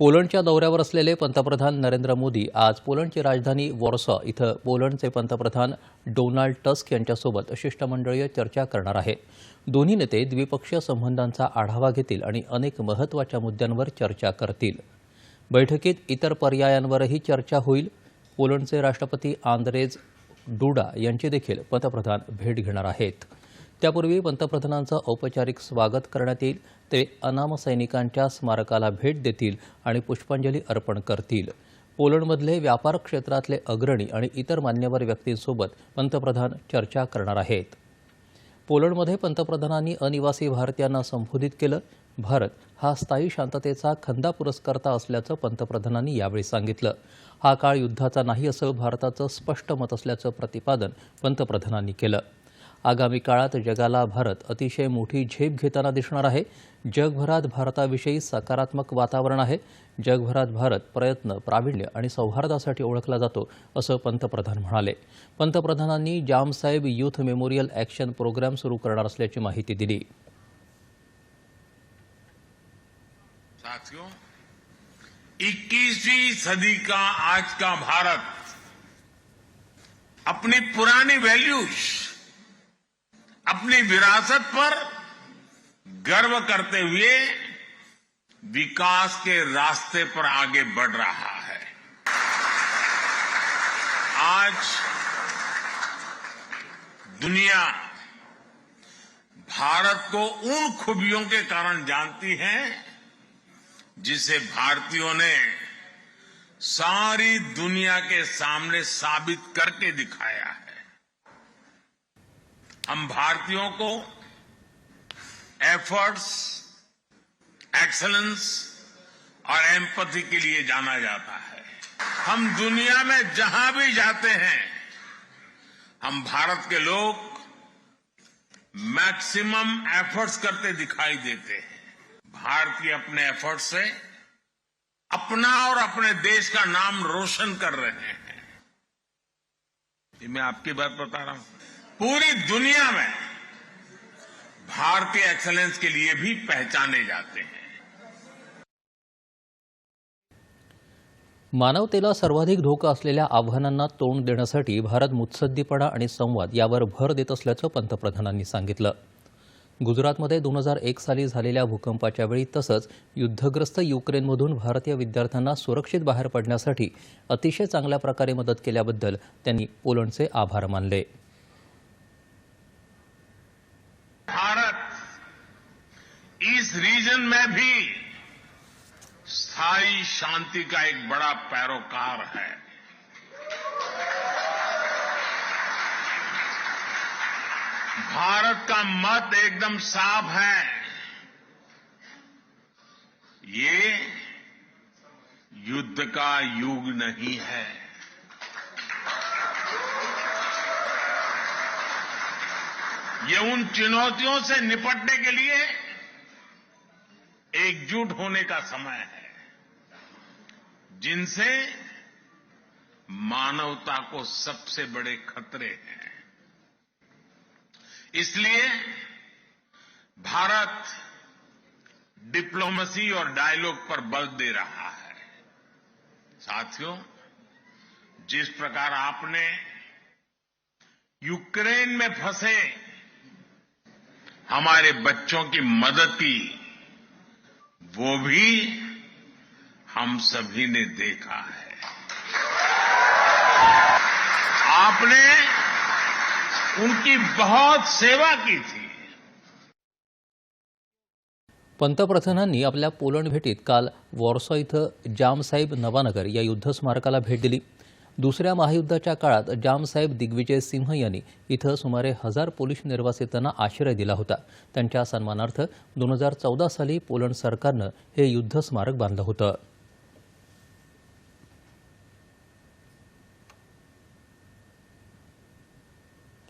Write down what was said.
पोलंडच्या दौऱ्यावर असलेले पंतप्रधान नरेंद्र मोदी आज पोलंडची राजधानी वॉर्सॉ इथं पोलंडचे पंतप्रधान डोनाल्ड टस्क यांच्यासोबत शिष्टमंडळीय चर्चा करणार आहे. दोन्ही नेते द्विपक्षीय संबंधांचा आढावा घेतील आणि अनेक महत्त्वाच्या मुद्द्यांवर चर्चा करतील. बैठकीत इतर पर्यायांवरही चर्चा होईल. पोलंडचे राष्ट्रपती आंद्रेज डुडा यांची देखील पंतप्रधान भेट घेणार आहेत. त्यापूर्वी पंतप्रधानांचं औपचारिक स्वागत करण्यात येईल. ते अनामसैनिकांच्या स्मारकाला भेट देतील आणि पुष्पांजली अर्पण करतील. पोलंडमधले व्यापार क्षेत्रातले अग्रणी आणि इतर मान्यवर व्यक्तींसोबत पंतप्रधान चर्चा करणार आहेत. पोलंडमध्ये पंतप्रधानांनी अनिवासी भारतीयांना संबोधित केलं. भारत हा स्थायी शांततेचा खंदा पुरस्कर्ता असल्याचं पंतप्रधानांनी यावेळी सांगितलं. हा काळ युद्धाचा नाही असं भारताचं स्पष्ट मत असल्याचं प्रतिपादन पंतप्रधानांनी केलं. आगामी काळात जगाला भारत अतिशय मोठी झेप घेताना दिसणार आहे. जगभरात भारताविषयी सकारात्मक वातावरण आहे. जगभरात भारत प्रयत्न प्रावीण्य आणि सौहार्दासाठी ओळखला जातो असं पंतप्रधान म्हणाले. पंतप्रधानांनी Jamsaheb youth memorial action programme सुरू करणार असल्याची माहिती दिली. साथियों 21वीं सदी का आज का भारत अपनी पुरानी वैल्यूज अपनी विरासत पर गर्व करते हुए विकास के रास्ते पर आगे बढ़ रहा है। आज दुनिया भारत को उन खूबियों के कारण जानती है, जिसे भारतीयों ने सारी दुनिया के सामने साबित करके दिखाया है। हम भारतीयों को एफर्ट्स एक्सलेंस और एम्पथी के लिए जाना जाता है। हम दुनिया में जहाँ भी जाते हैं, हम भारत के लोग मैक्सिमम एफर्ट्स करते दिखाई देते हैं। भारतीय अपने एफर्ट्स से अपना और अपने देश का नाम रोशन कर रहे हैं। ये मैं आपकी बात बता रहा हूँ। पूरी दुनिया में भारतीय एक्सलेंस के लिए भी पहचाने जाते हैं। मानवतेला सर्वाधिक धोका असलेल्या आव्हानांना तोंड देण्यासाठी भारत मुत्सद्दीपणा आणि संवाद यावर भर देत असल्याचं पंतप्रधानांनी सांगितलं. गुजरातमध्ये दोन हजार एक साली झालेल्या भूकंपाच्या वेळी तसंच युद्धग्रस्त युक्रेनमधून भारतीय विद्यार्थ्यांना सुरक्षित बाहेर पडण्यासाठी अतिशय चांगल्या प्रकारे मदत केल्याबद्दल त्यांनी पोलंडचे आभार मानले. इस रीजन में भी स्थायी शांति का एक बड़ा पैरोकार है। भारत का मत एकदम साफ़ है। ये युद्ध का युग नहीं है। ये उन चुनौतियों से निपटने के लिए एकजुट होने का समय है, जिनसे मानवता को सबसे बड़े खतरे हैं। इसलिए भारत डिप्लोमेसी और डायलॉग पर बल दे रहा है। साथियों, जिस प्रकार आपने यूक्रेन में फंसे, हमारे बच्चों की मदद की वो भी हम सभी ने देखा है। आपने उनकी बहुत सेवा की थी। पंतप्रधानांनी आपल्या पोलंड भेटीत काल वॉर्सॉ इथं जामसाहेब नवानगर या युद्ध स्मारकाला भेट दिली. दुसऱ्या महायुद्धाच्या काळात जामसाहेब दिग्विजय सिंह यांनी इथं सुमारे हजार पोलिश निर्वासितांना आश्रय दिला होता. त्यांच्या सन्मानार्थ दोन हजार चौदा साली पोलंड सरकारनं हे युद्ध स्मारक बांधलं होतं.